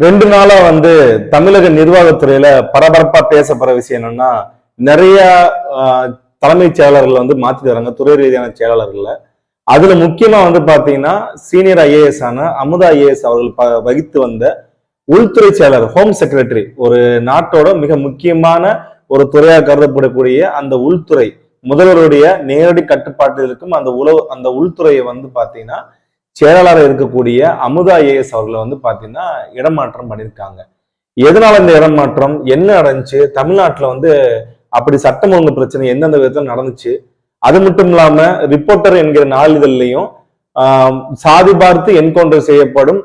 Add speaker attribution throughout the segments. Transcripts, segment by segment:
Speaker 1: ரெண்டு நாளா வந்து தமிழக நிர்வாகத்துறையில பரபரப்பா பேசப்படுற விஷயம் என்னன்னா நிறைய ஆஹ், தலைமைச் செயலாளர்கள் வந்து மாத்தி தராங்க துறை ரீதியான செயலாளர்கள்ல. அதுல முக்கியமா வந்து பாத்தீங்கன்னா சீனியர் ஐஏஎஸ் ஆன அமுதா ஐஏஎஸ் அவர்கள் ப- வகித்து வந்த உள்துறை செயலர் ஹோம் செக்ரட்டரி ஒரு நாட்டோட மிக முக்கியமான ஒரு துறையாக கருதப்படக்கூடிய அந்த உள்துறை முதல்வருடைய நேரடி கட்டுப்பாட்டில் இருக்கும் அந்த உளவு அந்த உள்துறையை வந்து பாத்தீங்கன்னா செயலாளராக இருக்கக்கூடிய அமுதா ஏஎஸ் அவர்களை வந்து பார்த்தீங்கன்னா இடமாற்றம் பண்ணியிருக்காங்க. எதனால இந்த இடமாற்றம்? என்ன நடந்துச்சு? தமிழ்நாட்டில் வந்து அப்படி சட்டம் ஒழுங்கு பிரச்சனை எந்தெந்த விதத்தில் நடந்துச்சு? அது மட்டும் இல்லாம ரிப்போர்ட்டர் என்கிற நாளிதழ்லையும் சாதி பார்த்து என்கவுண்டர் செய்யப்படும்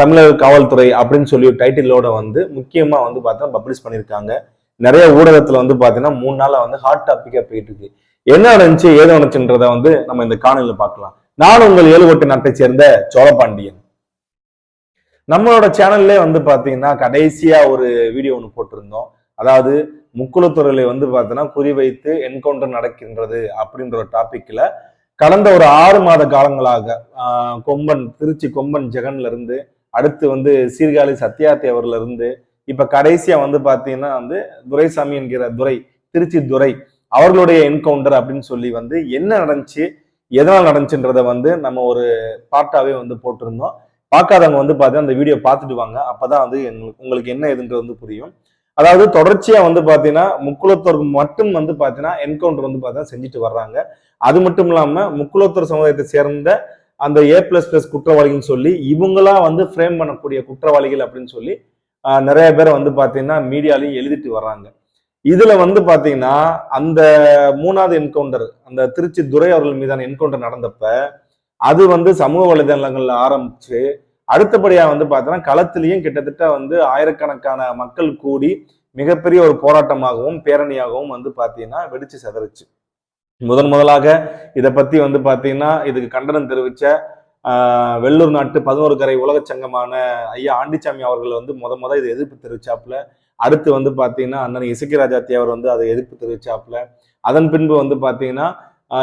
Speaker 1: தமிழக காவல்துறை அப்படின்னு சொல்லி டைட்டிலோட வந்து முக்கியமா வந்து பார்த்தா பப்ளிஷ் பண்ணியிருக்காங்க. நிறைய ஊடகத்துல வந்து பார்த்தீங்கன்னா மூணு நாளா வந்து ஹாட் டாபிக்கா போயிட்டு இருக்கு. என்ன நடந்துச்சு? ஏது நடந்துச்சுன்றத வந்து நம்ம இந்த காணொலியில் பார்க்கலாம். நான் உங்கள் ஏழுகோட்டை நாட்டை சேர்ந்த சோழபாண்டியன். நம்மளோட சேனல்லே வந்து பாத்தீங்கன்னா கடைசியா ஒரு வீடியோ ஒன்று போட்டிருந்தோம். அதாவது முக்குளத்துறையில வந்து பார்த்தீங்கன்னா குறிவைத்து என்கவுண்டர் நடக்கின்றது அப்படின்ற ஒரு டாபிக்ல கடந்த ஒரு ஆறு மாத காலங்களாக கொம்பன் திருச்சி கொம்பன் ஜெகன்ல இருந்து அடுத்து வந்து சீர்காழி சத்யார்த்தி அவர்ல இருந்து இப்ப கடைசியா வந்து பாத்தீங்கன்னா வந்து துரைசாமி என்கிற துரை திருச்சி துரை அவர்களுடைய என்கவுண்டர் அப்படின்னு சொல்லி வந்து என்ன நடந்துச்சு எதனால் நடந்துச்சுன்றத வந்து நம்ம ஒரு பார்ட்டாவே வந்து போட்டிருந்தோம். பார்க்காதவங்க வந்து பார்த்தீங்கன்னா அந்த வீடியோ பார்த்துட்டு வாங்க. அப்பதான் வந்து எங்களுக்கு உங்களுக்கு என்ன எதுன்றது வந்து புரியும். அதாவது தொடர்ச்சியா வந்து பாத்தீங்கன்னா முக்குலத்தோர் மட்டும் வந்து பாத்தீங்கன்னா என்கவுண்டர் வந்து பார்த்தீங்கன்னா செஞ்சுட்டு வர்றாங்க. அது மட்டும் இல்லாம முக்குலத்தோர் சமுதாயத்தை சேர்ந்த அந்த ஏ பிளஸ் பிளஸ் குற்றவாளிகள்னு சொல்லி இவங்களா வந்து ஃப்ரேம் பண்ணக்கூடிய குற்றவாளிகள் அப்படின்னு சொல்லி நிறைய பேர் வந்து பாத்தீங்கன்னா மீடியாலையும் எழுதிட்டு வர்றாங்க. இதுல வந்து பாத்தீங்கன்னா அந்த மூணாவது என்கவுண்டர் அந்த திருச்சி துரை அவர்கள் மீதான என்கவுண்டர் நடந்தப்ப அது வந்து சமூக வலைதளங்கள்ல ஆரம்பிச்சு அடுத்தபடியா வந்து பார்த்தீங்கன்னா களத்திலையும் கிட்டத்தட்ட வந்து ஆயிரக்கணக்கான மக்கள் கூடி மிகப்பெரிய ஒரு போராட்டமாகவும் பேரணியாகவும் வந்து பாத்தீங்கன்னா வெடிச்சு செதறிச்சு. முதன் முதலாக இதை பத்தி வந்து பாத்தீங்கன்னா இதுக்கு கண்டனம் தெரிவிச்ச வெள்ளூர் நாட்டு பதினோரு கரை உலக சங்கமான ஐயா ஆண்டிச்சாமி அவர்கள் வந்து முத முத இதை எதிர்ப்பு தெரிவிச்சாப்புல அடுத்து வந்து பார்த்தீங்கன்னா அண்ணன் இசக்கி ராஜாத்தி அவர் வந்து அதை எதிர்ப்பு தெரிவிச்சாப்புல. அதன் பின்பு வந்து பார்த்தீங்கன்னா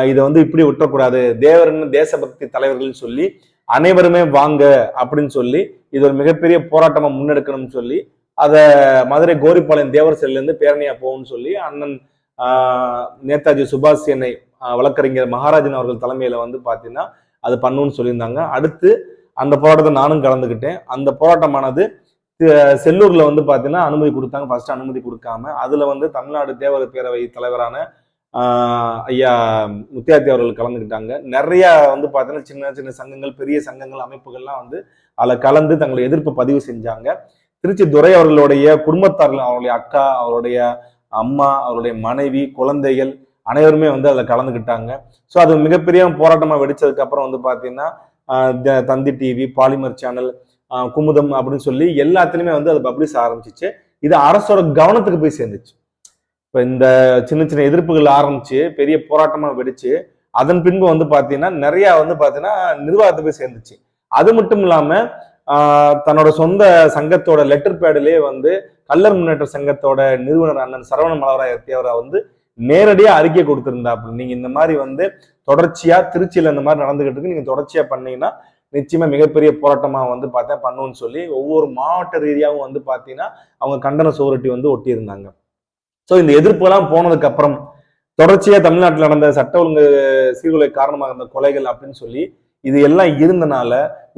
Speaker 1: இதை வந்து இப்படி விட்டக்கூடாது. தேவர்னு தேசபக்தி தலைவர்கள்னு சொல்லி அனைவருமே வாங்க அப்படின்னு சொல்லி இது ஒரு மிகப்பெரிய போராட்டமாக முன்னெடுக்கணும்னு சொல்லி அதை மதுரை கோரிப்பாளையம் தேவர் செல்ல பேரணியாக பேரணியா போகும்னு சொல்லி அண்ணன் நேதாஜி சுபாஷ் சென்னை வழக்கறிஞர் மகாராஜன் அவர்கள் தலைமையில வந்து பார்த்தீங்கன்னா அது பண்ணுன்னு சொல்லியிருந்தாங்க. அடுத்து அந்த போராட்டத்தை நானும் கலந்துக்கிட்டேன். அந்த போராட்டமானது செல்லூர்ல வந்து பாத்தீங்கன்னா அனுமதி கொடுத்தாங்க. ஃபர்ஸ்ட் அனுமதி கொடுக்காம அதுல வந்து தமிழ்நாடு தேவர் பேரவை தலைவரான ஐயா முத்தியாத்தி அவர்கள் கலந்துக்கிட்டாங்க. நிறைய வந்து பார்த்தீங்கன்னா சின்ன சின்ன சங்கங்கள் பெரிய சங்கங்கள் அமைப்புகள்லாம் வந்து அதில் கலந்து தங்களுடைய எதிர்ப்பு பதிவு செஞ்சாங்க. திருச்சி துரை அவர்களுடைய குடும்பத்தார்கள் அவருடைய அக்கா அவருடைய அம்மா அவருடைய மனைவி குழந்தைகள் அனைவருமே வந்து அதில் கலந்துக்கிட்டாங்க. ஸோ அது மிகப்பெரிய போராட்டமாக வெடிச்சதுக்கு அப்புறம் வந்து பார்த்தீங்கன்னா த- தந்தி டிவி பாலிமர் சேனல் குமுதம் அப்படின்னு சொல்லி எல்லாத்துலேயுமே வந்து அது பப்ளிஷ் ஆரம்பிச்சிச்சு. இது அரசோட கவனத்துக்கு போய் சேர்ந்துச்சு. இப்போ இந்த சின்ன சின்ன எதிர்ப்புகள் ஆரம்பிச்சு பெரிய போராட்டமாக வெடிச்சு அதன் பின்பு வந்து பார்த்தீங்கன்னா நிறையா வந்து பார்த்தீங்கன்னா நிர்வாகத்தை போய் சேர்ந்துச்சு. அது மட்டும் இல்லாமல் தன்னோட சொந்த சங்கத்தோட லெட்டர் பேடிலே வந்து கல்லர் முன்னேற்ற சங்கத்தோட நிறுவனர் அண்ணன் சரவண மலவராயர்த்தி அவரை வந்து நேரடியாக அறிக்கை கொடுத்துருந்தாப்பு நீங்கள் இந்த மாதிரி வந்து தொடர்ச்சியாக திருச்சியில் இந்த மாதிரி நடந்துகிட்டு இருக்கு. நீங்கள் தொடர்ச்சியாக பண்ணீங்கன்னா நிச்சயமா மிகப்பெரிய போராட்டமாக வந்து பார்த்தா பண்ணுன்னு சொல்லி ஒவ்வொரு மாவட்ட ரீதியாகவும் வந்து பார்த்தீங்கன்னா அவங்க கண்டன சுவரொட்டி வந்து ஒட்டியிருந்தாங்க. ஸோ இந்த எதிர்ப்புலாம் போனதுக்கு அப்புறம் தொடர்ச்சியாக தமிழ்நாட்டில் நடந்த சட்ட ஒழுங்கு சீர்குலை காரணமாக இருந்த கொலைகள் அப்படின்னு சொல்லி இது எல்லாம் இருந்தனால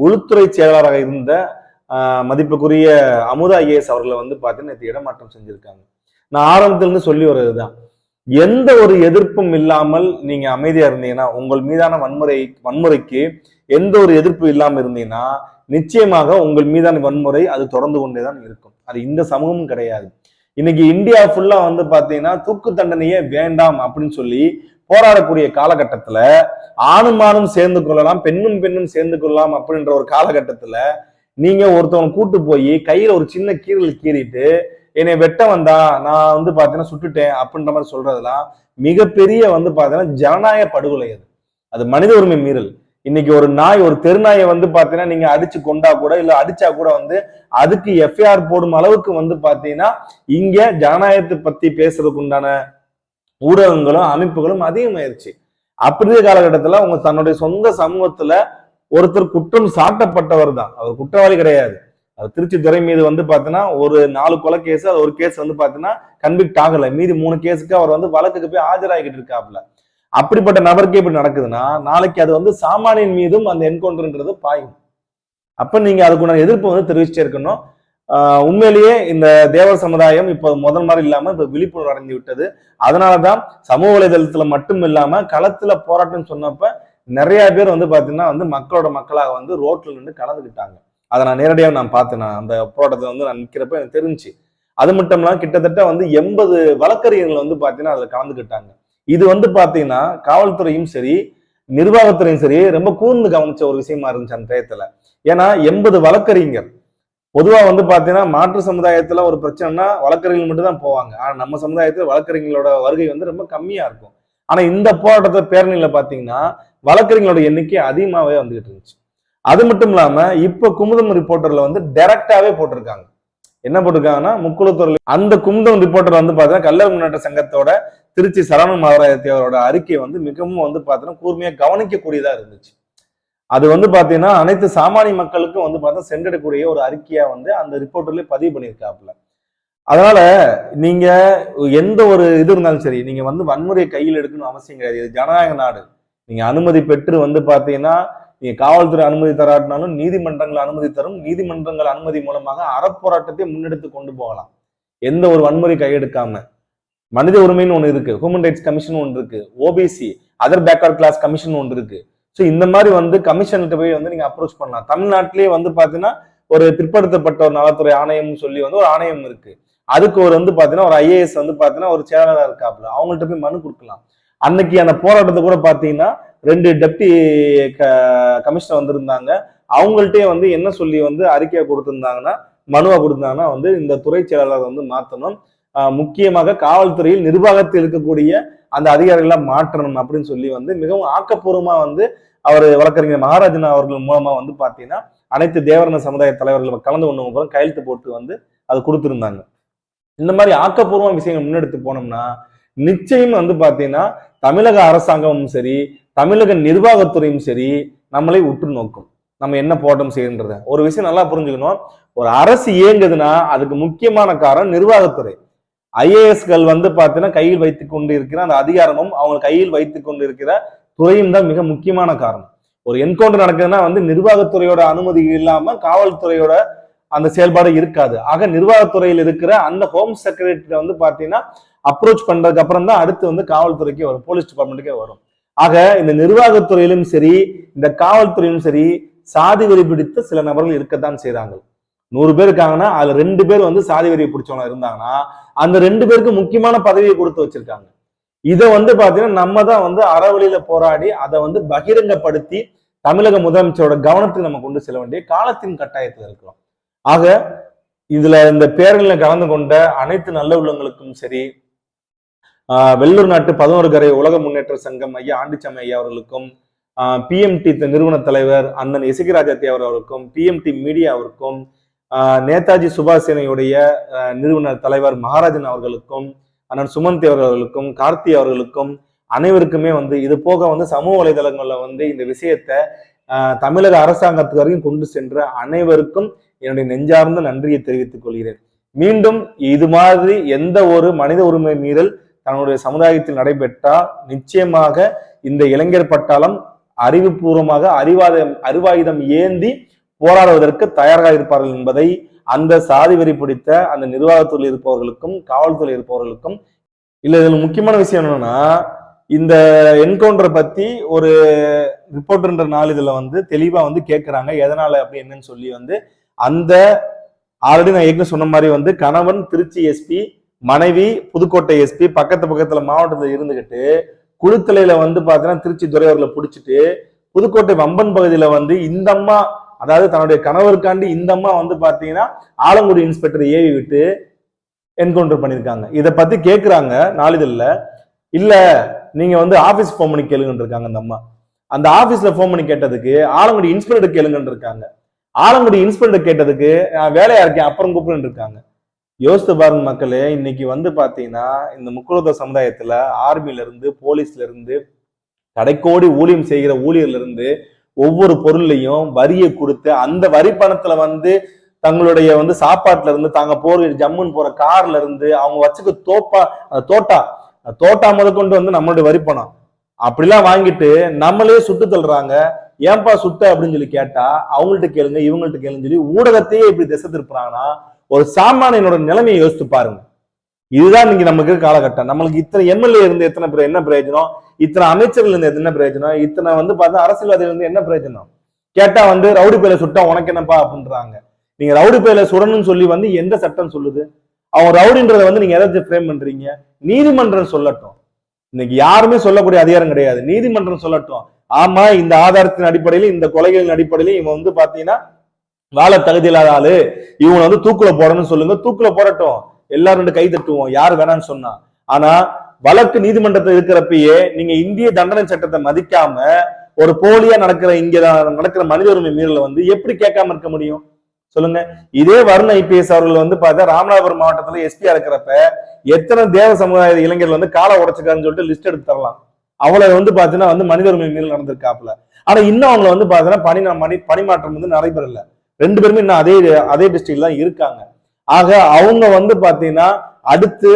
Speaker 1: உள்துறை செயலாளராக இருந்த மதிப்புக்குரிய அமுதா ஐஏஎஸ் அவர்களை வந்து பார்த்தீங்கன்னா நேற்று இடமாற்றம் செஞ்சுருக்காங்க. நான் ஆரம்பத்துலேருந்து இருந்து சொல்லி வர்றதுதான். எந்த ஒரு எதிர்ப்பும் இல்லாமல் நீங்க அமைதியா இருந்தீங்கன்னா உங்கள் மீதான வன்முறை வன்முறைக்கு எந்த ஒரு எதிர்ப்பு இல்லாமல் இருந்தீங்கன்னா நிச்சயமாக உங்கள் மீதான வன்முறை அது தொடர்ந்து கொண்டேதான் இருக்கும். அது இந்த சமூகமும் கிடையாது. இன்னைக்கு இந்தியா ஃபுல்லா வந்து பாத்தீங்கன்னா தூக்கு தண்டனையே வேண்டாம் அப்படின்னு சொல்லி போராடக்கூடிய காலகட்டத்துல ஆணும் ஆணும் சேர்ந்து கொள்ளலாம் பெண்ணும் பெண்ணும் சேர்ந்து கொள்ளலாம் அப்படின்ற ஒரு காலகட்டத்துல நீங்க ஒருத்தவங்க கூட்டு போய் கையில ஒரு சின்ன கீறல் கீறிட்டு என்னை வெட்ட வந்தா நான் வந்து பார்த்தீங்கன்னா சுட்டுட்டேன் அப்படின்ற மாதிரி சொல்றதெல்லாம் மிகப்பெரிய வந்து பார்த்தீங்கன்னா ஜனநாயக படுகொலை அது. அது மனித உரிமை மீறல். இன்னைக்கு ஒரு நாய் ஒரு தெருநாயை வந்து பாத்தீங்கன்னா நீங்க அடிச்சு கொண்டா கூட இல்ல அடிச்சா கூட வந்து அதுக்கு எஃப்ஐஆர் போடும் அளவுக்கு வந்து பாத்தீங்கன்னா இங்க ஜனநாயகத்தை பத்தி பேசுறதுக்கு உண்டான ஊடகங்களும் அமைப்புகளும் அதிகமாயிருச்சு. அப்படி இருக்க காலகட்டத்துல அவங்க தன்னுடைய சொந்த சமூகத்துல ஒருத்தர் குற்றம் சாட்டப்பட்டவர் தான். அவர் குற்றவாளி கிடையாது. திருச்சி துறை மீது வந்து பார்த்தீங்கன்னா ஒரு நாலு கொலை கேஸ் அது ஒரு கேஸ் வந்து பார்த்தீங்கன்னா கன்விக்ட் ஆகலை. மீதி மூணு கேஸுக்கு அவர் வந்து வழக்குக்கு போய் ஆஜராகிட்டு இருக்காப்ல அப்படிப்பட்ட நபருக்கு இப்படி நடக்குதுன்னா நாளைக்கு அது வந்து சாமானியன் மீதும் அந்த என்கவுண்டர்ன்றது பாயும். அப்ப நீங்க அதுக்குண்டான எதிர்ப்பு வந்து தெரிவிச்சுட்டே இருக்கணும். உண்மையிலேயே இந்த தேவர் சமுதாயம் இப்போ முதல் மாதிரி இல்லாம இப்ப விழிப்புணர்வு அடைஞ்சு விட்டது. அதனாலதான் சமூக வலைதளத்துல மட்டும் இல்லாம களத்துல போராட்டம் சொன்னப்ப நிறைய பேர் வந்து பாத்தீங்கன்னா வந்து மக்களோட மக்களாக வந்து ரோட்ல நின்று கலந்துக்கிட்டாங்க. அதை நான் நேரடியாக நான் பார்த்தேன். நான் அந்த போராட்டத்தை வந்து நான் நிற்கிறப்ப எனக்கு தெரிஞ்சு அது மட்டும் கிட்டத்தட்ட வந்து எண்பது வழக்கறிஞர்கள் வந்து பார்த்தீங்கன்னா அதுல கலந்துக்கிட்டாங்க. இது வந்து பார்த்தீங்கன்னா காவல்துறையும் சரி நிர்வாகத்துறையும் சரி ரொம்ப கூர்ந்து கவனிச்ச ஒரு விஷயமா இருந்துச்சு அந்த டயத்துல. ஏன்னா எண்பது வழக்கறிஞர் பொதுவா வந்து பாத்தீங்கன்னா மாற்று சமுதாயத்துல ஒரு பிரச்சனைனா வழக்கறிஞர்கள் மட்டும் தான் போவாங்க. ஆனால் நம்ம சமுதாயத்தில் வழக்கறிஞர்களோட வருகை வந்து ரொம்ப கம்மியா இருக்கும். ஆனா இந்த போராட்டத்தை பேரணியில பார்த்தீங்கன்னா வழக்கறிஞர்களோட எண்ணிக்கை அதிகமாகவே வந்துகிட்டு இருந்துச்சு. அது மட்டும் இல்லாம இப்ப குமுதம் ரிப்போர்ட்டர்ல வந்து டைரக்டாவே போட்டிருக்காங்க. என்ன போட்டிருக்காங்கன்னா முக்குளத்தூர்ல அந்த குமுதம் ரிப்போர்ட்டர் வந்து பாத்தீங்கன்னா கல்லர் முன்னேற்ற சங்கத்தோட திருச்சி சரவண மகாராஜத்தி அவரோட அறிக்கை வந்து மிகவும் வந்து பாத்தீங்கன்னா கூர்மையா கவனிக்கக்கூடியதா இருந்துச்சு. அது வந்து பாத்தீங்கன்னா அனைத்து சாமானிய மக்களுக்கும் வந்து பார்த்தா சென்றடக்கூடிய ஒரு அறிக்கையா வந்து அந்த ரிப்போர்ட்டர்லயே பதிவு பண்ணியிருக்காப்புல. அதனால நீங்க எந்த ஒரு இது இருந்தாலும் சரி நீங்க வந்து வன்முறையை கையில் எடுக்கணும் அவசியம் கிடையாது. இது ஜனநாயக நாடு. நீங்க அனுமதி பெற்று வந்து பாத்தீங்கன்னா நீங்க காவல்துறை அனுமதி தராட்டினாலும் நீதிமன்றங்கள் அனுமதி தரும். நீதிமன்றங்கள் அனுமதி மூலமாக அறப்போராட்டத்தை முன்னெடுத்து கொண்டு போகலாம். எந்த ஒரு வன்முறை கையெடுக்காம. மனித உரிமைன்னு ஒன்று இருக்கு. ஹியூமன் ரைட்ஸ் கமிஷன் ஒன்று இருக்கு. OBC other backward class commission ஒன்று இருக்கு. ஸோ இந்த மாதிரி வந்து கமிஷனுக்கு போய் வந்து நீங்க அப்ரோச் பண்ணலாம். தமிழ்நாட்டிலேயே வந்து பாத்தீங்கன்னா ஒரு பிற்படுத்தப்பட்ட ஒரு நலத்துறை ஆணையம் சொல்லி வந்து ஒரு ஆணையம் இருக்கு. அதுக்கு ஒரு வந்து பாத்தீங்கன்னா ஒரு ஐஏஎஸ் வந்து பாத்தீங்கன்னா ஒரு செயலாளர் இருக்காப்புல. அவங்கள்ட்ட போய் மனு கொடுக்கலாம். அன்னைக்கு அந்த போராட்டத்தை கூட பாத்தீங்கன்னா ரெண்டு டெப்டி க கமிஷனர் வந்திருந்தாங்க. அவங்கள்ட்டயே வந்து என்ன சொல்லி வந்து அறிக்கையை கொடுத்துருந்தாங்கன்னா மனுவை கொடுத்தாங்கன்னா வந்து இந்த துறை செயலாளர் வந்து மாற்றணும் முக்கியமாக காவல்துறையில் நிர்வாகத்தில் இருக்கக்கூடிய அந்த அதிகாரிகளை மாற்றணும் அப்படின்னு சொல்லி வந்து மிகவும் ஆக்கப்பூர்வமாக வந்து அவர் வழக்கறிஞர் மகாராஜன் அவர்கள் மூலமாக வந்து பார்த்தீங்கன்னா அனைத்து தேவரண சமுதாய தலைவர்கள் கலந்து கொண்டு அப்புறம் கையெழுத்து போட்டு வந்து அது கொடுத்துருந்தாங்க. இந்த மாதிரி ஆக்கப்பூர்வ விஷயங்கள் முன்னெடுத்து போனோம்னா நிச்சயம் வந்து பார்த்தீங்கன்னா தமிழக அரசாங்கமும் சரி தமிழக நிர்வாகத்துறையும் சரி நம்மளை உற்று நோக்கும். நம்ம என்ன போராட்டம் செய்யன்றத ஒரு விஷயம் நல்லா புரிஞ்சுக்கணும். ஒரு அரசு இயங்குதுன்னா அதுக்கு முக்கியமான காரணம் நிர்வாகத்துறை. ஐஏஎஸ்கள் வந்து பார்த்தீங்கன்னா கையில் வைத்து கொண்டு இருக்கிற அந்த அதிகாரமும் அவங்க கையில் வைத்து கொண்டு இருக்கிற துறையும் தான் மிக முக்கியமான காரணம். ஒரு என்கவுண்டர் நடக்குதுன்னா வந்து நிர்வாகத்துறையோட அனுமதி இல்லாம காவல்துறையோட அந்த செயல்பாடு இருக்காது. ஆக நிர்வாகத்துறையில் இருக்கிற அந்த ஹோம் செக்ரட்டரி வந்து பார்த்தீங்கன்னா அப்ரோச் பண்றதுக்கு அப்புறம் தான் அடுத்து வந்து காவல்துறைக்கு வரும் போலீஸ் டிபார்ட்மெண்ட்டுக்கே வரும். ஆக இந்த நிர்வாகத்துறையிலும் சரி இந்த காவல்துறையிலும் சரி சாதி வெறி பிடித்த சில நபர்கள் இருக்கத்தான் செய்யறாங்க நூறு பேர் இருக்காங்கன்னா அதுல ரெண்டு பேர் வந்து சாதி வெறியை பிடிச்சவங்க இருந்தாங்கன்னா அந்த ரெண்டு பேருக்கு முக்கியமான பதவியை கொடுத்து வச்சிருக்காங்க. இதை வந்து பாத்தீங்கன்னா நம்ம தான் வந்து அறவழியில போராடி அதை வந்து பகிரங்கப்படுத்தி தமிழக முதலமைச்சரோட கவனத்துக்கு நம்ம கொண்டு செல்ல வேண்டிய காலத்தின் கட்டாயத்தில் இருக்கிறோம். ஆக இதுல இந்த பேரணியில கலந்து கொண்ட அனைத்து நல்ல உள்ளங்களுக்கும் சரி வெள்ளூர் நாட்டு பதினோரு கரை உலக முன்னேற்ற சங்கம் ஐயா ஆண்டிச்சாமி ஐயா அவர்களுக்கும் பிஎம்டி நிறுவன தலைவர் அண்ணன் இசைக்கராஜாத்தி அவர்களுக்கும் பிஎம்டி மீடியா அவருக்கும் நேதாஜி சுபாஷ் சேனையுடைய நிறுவன நிறுவனர் தலைவர் மகாராஜன் அவர்களுக்கும் அண்ணன் சுமந்தி அவர்களுக்கும் கார்த்தி அவர்களுக்கும் அனைவருக்குமே வந்து இது போக வந்து சமூக வலைதளங்களில் வந்து இந்த விஷயத்த ஆஹ் தமிழக அரசாங்கத்துக்கு வரைக்கும் கொண்டு சென்ற அனைவருக்கும் என்னுடைய நெஞ்சார்ந்த நன்றியை தெரிவித்துக் கொள்கிறேன். மீண்டும் இது மாதிரி எந்த ஒரு மனித உரிமை மீறல் தன்னுடைய சமுதாயத்தில் நடைபெற்றால் நிச்சயமாக இந்த இளைஞர் பட்டாளம் அறிவுபூர்வமாக அறிவாத அறிவாயுதம் ஏந்தி போராடுவதற்கு தயாராக இருப்பார்கள் என்பதை அந்த சாதி வெறி பிடித்த அந்த நிர்வாகத்துறையில் இருப்பவர்களுக்கும் காவல்துறை இருப்பவர்களுக்கும் இல்லை இதில் முக்கியமான விஷயம் என்னன்னா இந்த என்கவுண்டரை பத்தி ஒரு ரிப்போர்ட்ன்ற நாளிதழ வந்து தெளிவா வந்து கேட்குறாங்க எதனால அப்படி என்னன்னு சொல்லி வந்து அந்த ஆல்ரெடி நான் ஏற்கனவே சொன்ன மாதிரி வந்து கணவன் திருச்சி எஸ்பி மனைவி புதுக்கோட்டை எஸ்பி பக்கத்து பக்கத்துல மாவட்டத்தில் இருந்துகிட்டு குழுத்தலையில வந்து பாத்தீங்கன்னா திருச்சி துறையூர்ல பிடிச்சிட்டு புதுக்கோட்டை வம்பன் பகுதியில வந்து இந்த அம்மா அதாவது தன்னுடைய கணவருக்காண்டி இந்த அம்மா வந்து பாத்தீங்கன்னா ஆலங்குடி இன்ஸ்பெக்டர் ஏவி விட்டு என்கவுண்டர் பண்ணியிருக்காங்க. இதை பத்தி கேட்குறாங்க நாளிதழில். இல்ல நீங்க வந்து ஆபீஸ் போன் பண்ணி கேளுங்கன்னு இருக்காங்க அந்த அம்மா. அந்த ஆபீஸ்ல போன் பண்ணி கேட்டதுக்கு ஆலங்குடி இன்ஸ்பெக்டர் கேளுங்கன்னு இருக்காங்க ஆலங்குடி இன்ஸ்பெக்டர் கேட்டதுக்கு நான் வேலையா இருக்கேன் அப்புறம் கூப்பிடுன்னு இருக்காங்க யோசித்து பாருங்க மக்களே இன்னைக்கு வந்து பார்த்தீங்கன்னா இந்த முக்குலத்த சமுதாயத்தில் ஆர்மியிலேருந்து போலீஸ்லேருந்து கடைக்கோடி ஊழியம் செய்கிற ஊழியர்லேருந்து ஒவ்வொரு பொருளையும் வரியை கொடுத்து அந்த வரி பணத்தில் வந்து தங்களுடைய வந்து சாப்பாட்டுல இருந்து தாங்க போற ஜம்முன்னு போற கார்ல இருந்து அவங்க வச்சுக்க தோப்பா அந்த தோட்டா தோட்டா முதற்கொண்டு வந்து நம்மளுடைய வரி பணம். அப்படிலாம் வாங்கிட்டு நம்மளே சுட்டு தள்ளுறாங்க. ஏன்பா சுட்ட? அப்படின்னு சொல்லி கேட்டா அவங்கள்ட்ட கேளுங்க இவங்கள்ட்ட கேளுங்க சொல்லி ஊடகத்தையே இப்படி திசை திருப்புறாங்கன்னா ஒரு சாமானியனோட நிலைமையை யோசித்து பாருங்க. இதுதான் நீங்க நமக்கு காலகட்டம். நம்மளுக்கு இத்தனை எம்எல்ஏ இருந்து எத்தனை பேர் என்ன பிரயோஜனம்? இத்தனை அமைச்சர்கள் இருந்து என்ன பிரயோஜனம்? இத்தனை வந்து பார்த்தா அரசியல்வாதிகள் இருந்து என்ன பிரயோஜனம்? கேட்டா வந்து ரவுடி பேல சுட்டா உனக்கு என்னப்பா அப்படின்றாங்க. நீங்க ரவுடி பேல சுடணும்னு சொல்லி வந்து எந்த சட்டம் சொல்லுது? அவங்க ரவுடின்றத வந்து நீங்க எதாச்சும் ஃப்ரேம் பண்றீங்க? நீதிமன்றம் சொல்லட்டும். இன்னைக்கு யாருமே சொல்லக்கூடிய அதிகாரம் கிடையாது. நீதிமன்றம் சொல்லட்டும். ஆமா இந்த ஆதாரத்தின் அடிப்படையில இந்த கொலைகளின் அடிப்படையில இவன் வந்து பாத்தீங்கன்னா வாழ தகுதி இல்லாத ஆளு. இவனை வந்து தூக்குல போடணும்னு சொல்லுங்க. தூக்குல போடட்டும். எல்லாரும் ரெண்டு கை தட்டுவோம். யார் வேணாம்னு சொன்னா. ஆனா வழக்கு நீதிமன்றத்தில் இருக்கிறப்பயே நீங்க இந்திய தண்டனை சட்டத்தை மதிக்காம ஒரு போலியா நடக்கிற இங்க நடக்கிற மனித உரிமை மீறல வந்து எப்படி கேட்காம இருக்க முடியும்? சொல்லுங்க. இதே வருண் ஐபிஎஸ் அவர்கள் வந்து பார்த்தா ராமநாதபுரம் மாவட்டத்துல எஸ்பியா இருக்கிறப்ப எத்தனை தேவ சமுதாய இளைஞர்கள் வந்து காலை உடச்சுக்காருன்னு சொல்லிட்டு லிஸ்ட் எடுத்து தரலாம். அவளை வந்து பாத்தீங்கன்னா வந்து மனித உரிமை மீறல் நடந்திருக்காப்புல. ஆனா இன்னும் அவங்களை வந்து பாத்தீங்கன்னா பணி பணி பணிமாற்றம் வந்து நடைபெறல. ரெண்டு பேருமே இன்னும் அதே அதே டிஸ்ட்ரிக்ட் தான் இருக்காங்க. ஆக அவங்க வந்து பாத்தீங்கன்னா அடுத்து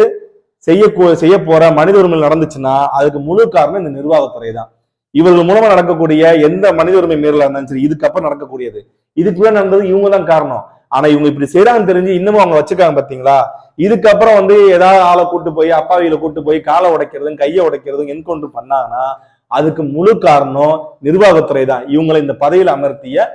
Speaker 1: செய்ய செய்ய போற மனித உரிமை நடந்துச்சுன்னா அதுக்கு முழு காரணம் இந்த நிர்வாகத்துறை தான் இவர்கள் மூலமா நடக்கக்கூடிய எந்த மனித உரிமை மீறலா இருந்தாலும் சரி இதுக்கப்புறம் நடக்கக்கூடியது. இதுக்குள்ள நடந்தது இவங்க தான் காரணம். ஆனா இவங்க இப்படி செய்யறாங்கன்னு தெரிஞ்சு இன்னமும் அவங்க வச்சுக்காங்க பாத்தீங்களா இதுக்கப்புறம் வந்து ஏதாவது ஆளை கூட்டு போய் அப்பாவியில கூட்டு போய் காலை உடைக்கிறதும் கையை உடைக்கிறதும் என்கவுண்டர் பண்ணாங்கன்னா அதுக்கு முழு காரணம் நிர்வாகத்துறை தான் இவங்களை இந்த பதவியில் அமர்த்திய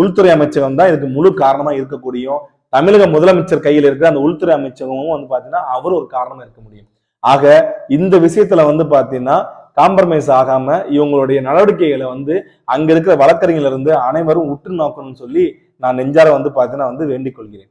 Speaker 1: உள்துறை அமைச்சகம் தான் இதுக்கு முழு காரணமா இருக்கக்கூடியும். தமிழக முதலமைச்சர் கையில் இருக்கிற அந்த உள்துறை அமைச்சகமும் வந்து பாத்தீங்கன்னா அவர் ஒரு காரணமா இருக்க முடியும். ஆக இந்த விஷயத்துல வந்து பாத்தீங்கன்னா காம்ப்ரமைஸ் ஆகாம இவங்களுடைய நடவடிக்கைகளை வந்து அங்க இருக்கிற வழக்கறிஞர்ல இருந்து அனைவரும் உற்று நோக்கணும்னு சொல்லி நான் நெஞ்சார வந்து பாத்தீங்கன்னா வந்து வேண்டிக் கொள்கிறேன்.